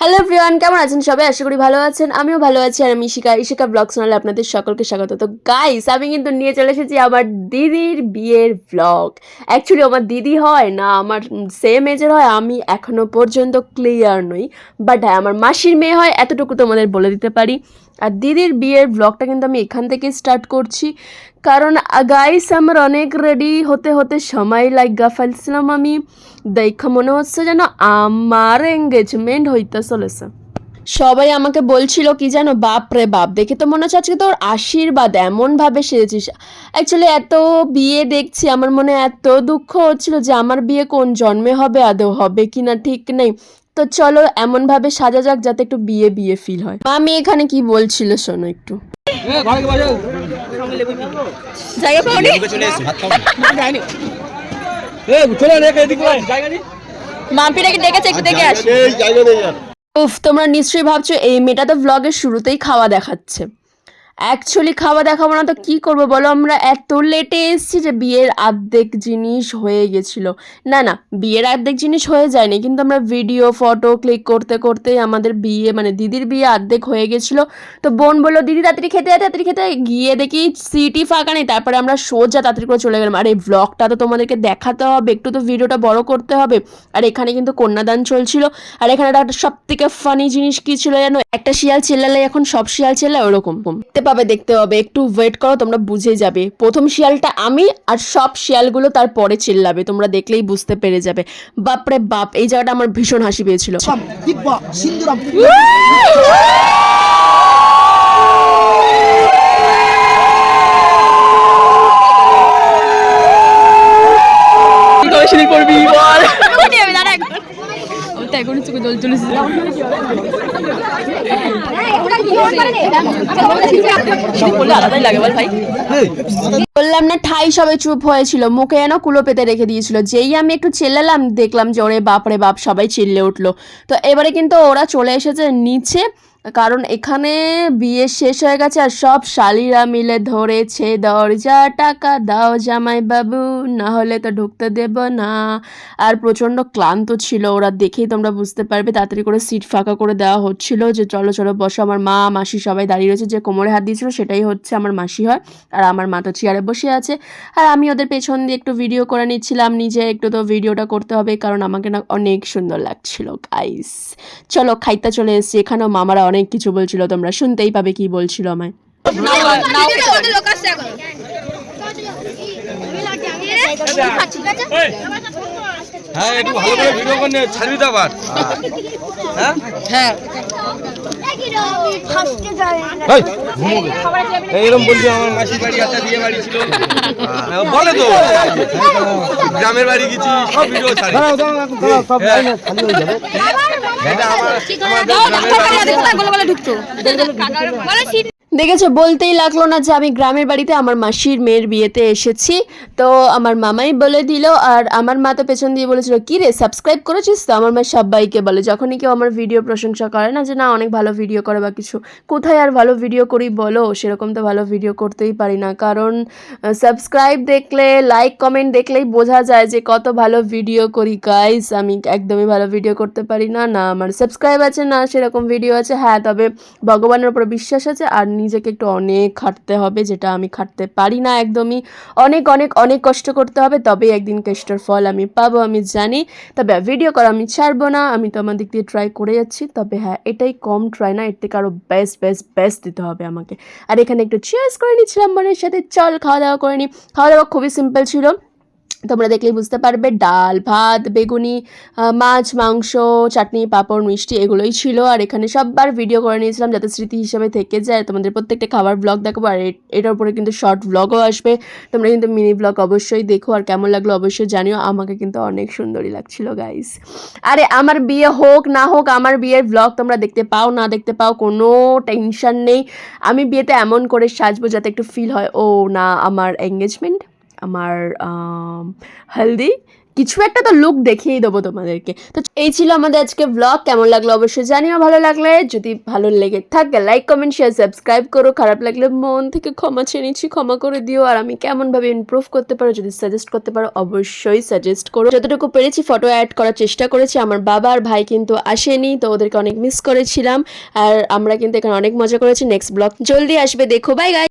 Hello everyone কেমন আছেন? সবাই আশা করি ভালো আছেন, আমিও ভালো আছি আর আমি ইশিকা ইশিকা ব্লগ শোনালে আপনাদের সকলকে স্বাগত। তো গাইস আমি কিন্তু নিয়ে চলে এসেছি আমার দিদির বিয়ের ব্লগ অ্যাকচুয়ালি আমার দিদি হয় না, আমার সেম এজের হয়, আমি এখনও পর্যন্ত ক্লিয়ার নই। বাট হ্যাঁ আমার মাসির মেয়ে হয়, এতটুকু তোমাদের বলে দিতে পারি। আর দিদির বিয়ের ব্লগটা কিন্তু আমি এখান থেকে স্টার্ট করছি। কারণ গাইস আমার অনেক রেডি হতে হতে সময় লাগা ফেলছিলাম আমি। দেখা, মনে হচ্ছে যেন আমার এঙ্গেজমেন্ট হইতে চলেছে। সবাই আমাকে বলছিল, কি জানো, বাপ রে বাপ, দেখে তো মনে হচ্ছে আজকে তোর আশীর্বাদ, এমনভাবে সেজেছিস। অ্যাকচুয়ালি এত বিয়ে দেখছি, আমার মনে এত দুঃখ হচ্ছিল যে আমার বিয়ে কোন জন্মে হবে, আদৌ হবে কি না ঠিক নেই। তো চলো এমনভাবে সাজা যাক যাতে একটু বিয়ে বিয়ে ফিল হয়। আমি এখানে কি বলছিল শোনো একটু। জায়গা পাওনি? মাম্পিটাকে ডেকেছে একটু দেখে আসি। উফ তোমরা নিশ্চয়ই ভাবছ এই মেয়েটা তো ব্লগের শুরুতেই খাওয়া দেখাচ্ছে। অ্যাকচুয়ালি খাওয়া দেখাবো না তো কী করব বলো? আমরা এত লেটে এসেছি যে বিয়ের আর্ধেক জিনিস হয়ে গেছিল। না না, বিয়ের আর্ধেক জিনিস হয়ে যায়নি, কিন্তু আমরা ভিডিও ফটো ক্লিক করতে করতে আমাদের বিয়ে মানে দিদির বিয়ে আর্ধেক হয়ে গেছিল। তো বোন বলল, দিদি, তাড়াতাড়ি খেতে তাড়াতাড়ি খেতে গিয়ে দেখি সিটি ফাঁকা নেই, তারপরে আমরা সোজা তাড়াতাড়ি করে চলে গেলাম। আর এই ব্লগটা তো তোমাদেরকে দেখাতে হবে, একটু তো ভিডিওটা বড় করতে হবে। আর এখানে কিন্তু কন্যাদান চলছিল। আর এখানে একটা সব থেকে ফানি জিনিস কি ছিল জানো? একটা শিয়াল চেল্লালে এখন সব শিয়াল চেল্লায়, ওরকম পাবে দেখতে হবে একটু ওয়েট করো তোমরা বুঝে যাবে। প্রথম শিয়ালটা আমি আর সব শিয়ালগুলো তার পরে চিল্লাবে। তোমরা দেখলেই বুঝতে পেরে যাবে। বাপ রে বাপ এই জায়গাটা আমার ভীষণ হাসি পেয়েছিল। করবি চোখে জল বললাম না, ঠাই সবে চুপ হয়েছিল। মুখে যেন কুলো পেতে রেখে দিয়েছিল। যেই আমি একটু চেল্লালাম, দেখলাম যে ওরে বাপরে বাপ, সবাই চিল্লে উঠল। তো এবারে কিন্তু ওরা চলে এসেছে নিচে। কারণ এখানে বিয়ে শেষ হয়ে গেছে আর সব শালিরা মিলে ধরেছে, দরজা টাকা দাও জামাই বাবু, না হলে তো ঢুকতে দেব না। আর প্রচণ্ড ক্লান্ত ছিল ওরা, দেখেই তোমরা বুঝতে পারবে, তাড়াতাড়ি করে সিট ফাঁকা করে দেওয়া হচ্ছিল যে, চলো চলো, বসো। আমার মা, মাসি সবাই দাঁড়িয়ে রয়েছে, যে কোমরে হাত দিয়েছিল সেটাই হচ্ছে আমার মাসি হয়। আর আমার মা তো চেয়ারে বসে আছে। আর আমি ওদের পেছন দিয়ে একটু ভিডিও করে নিচ্ছিলাম, নিজে একটু তো ভিডিওটা করতে হবে, কারণ আমাকে না অনেক সুন্দর লাগছিল গাইস চলো, খাইতে চলে এসেছি, এখানেও মামারা অনেক কিছু বলছিল তোমরা শুনতেই পাবে কি বলছিল আমায়। হ্যাঁ একটু ভালো করে ভিডিও করে ছাড়বি তো আবার। হ্যাঁ? এই, ঘুমোবে। বলছি আমার মাসির বাড়ি একটা বিয়ে বাড়ি ছিল। হ্যাঁ, বলে তো। গ্রামের বাড়ি গেছি সব ভিডিও ছাড়ি। বাড়ি দেখেছ, বলতেই লাগল না যে আমি গ্রামের বাড়িতে আমার মাসির মেয়ের বিয়েতে এসেছি। তো আমার মামাই বলে দিল আর আমার মা তো পেছন দিয়ে বলেছিল, কি রে সাবস্ক্রাইব করেছিস তো? আমার মা সবাইকে বলে, যখনই কেউ আমার ভিডিও প্রশংসা করে না যে, না, অনেক ভালো ভিডিও করে বা কিছু, কোথায় আর ভালো ভিডিও করি বলো, সেরকম তো ভালো ভিডিও করতেই পারি না। কারণ সাবস্ক্রাইব দেখলে লাইক কমেন্ট দেখলেই বোঝা যায় যে, কত ভালো ভিডিও করি গাইস আমি একদমই ভালো ভিডিও করতে পারি না। না, আমার সাবস্ক্রাইব আছে, না, সেরকম ভিডিও আছে। হ্যাঁ তবে ভগবানের উপর বিশ্বাস আছে আর নিজেকে একটু অনেক খাটতে হবে, যেটা আমি খাটতে পারি না একদমই। অনেক অনেক অনেক কষ্ট করতে হবে তবে একদিন কষ্টের ফল আমি পাবো, আমি জানি। তবে ভিডিও করা আমি ছাড়বো না, আমি তো আমার দিক দিয়ে ট্রাই করে যাচ্ছি। তবে হ্যাঁ এটাই কম ট্রাই না, এর থেকে আরও বেস্ট বেস্ট বেস্ট দিতে হবে আমাকে। আর এখানে একটু চিয়ার্স করে নিচ্ছিলাম মনের সাথে, চল খাওয়া দাওয়া করে নিই খাওয়া দাওয়া খুবই সিম্পল ছিল। তোমরা দেখলেই বুঝতে পারবে, ডাল, ভাত, বেগুনি মাছ, মাংস, চাটনি, পাঁপড়, মিষ্টি এগুলোই ছিল। আর এখানে সববার ভিডিও করে নিয়েছিলাম যাতে স্মৃতি হিসেবে থেকে যায়। তোমাদের প্রত্যেকটা খাবার ব্লগ দেখাবো আর এটার উপরে কিন্তু শর্ট ব্লগও আসবে। তোমরা কিন্তু মিনি ব্লগ অবশ্যই দেখো আর কেমন লাগল অবশ্যই জানিও। আমাকে কিন্তু অনেক সুন্দরই লাগছিল গাইস আরে, আমার বিয়ে হোক না হোক, আমার বিয়ের ব্লগ তোমরা দেখতে পাও, না দেখতে পাও, কোনো টেনশন নেই। আমি বিয়েতে এমন করে সাজবো যাতে একটু ফিল হয়, ও না, আমার এঙ্গেজমেন্ট আমার আম, হলদি কিছু একটা তো লুক দেখিয়েই দেবো তোমাদেরকে। তো এই ছিল আমাদের আজকে ব্লগ কেমন লাগল অবশ্যই জানিও ভালো লাগলে। যদি ভালো লেগে থাকে লাইক কমেন্ট শেয়ার সাবস্ক্রাইব করো। খারাপ লাগলে মন থেকে ক্ষমা চেয়ে নিচ্ছি ক্ষমা করে দিও। আর আমি কেমনভাবে ইমপ্রুভ করতে পারো যদি সাজেস্ট করতে পারো অবশ্যই সাজেস্ট করো। যতটুকু পেরেছি ফটো অ্যাড করার চেষ্টা করেছি। আমার বাবা আর ভাই কিন্তু আসেনি তো ওদেরকে অনেক মিস করেছিলাম। আর আমরা কিন্তু এখানে অনেক মজা করেছি। নেক্সট ব্লগ জলদি আসবে দেখো বাই গাই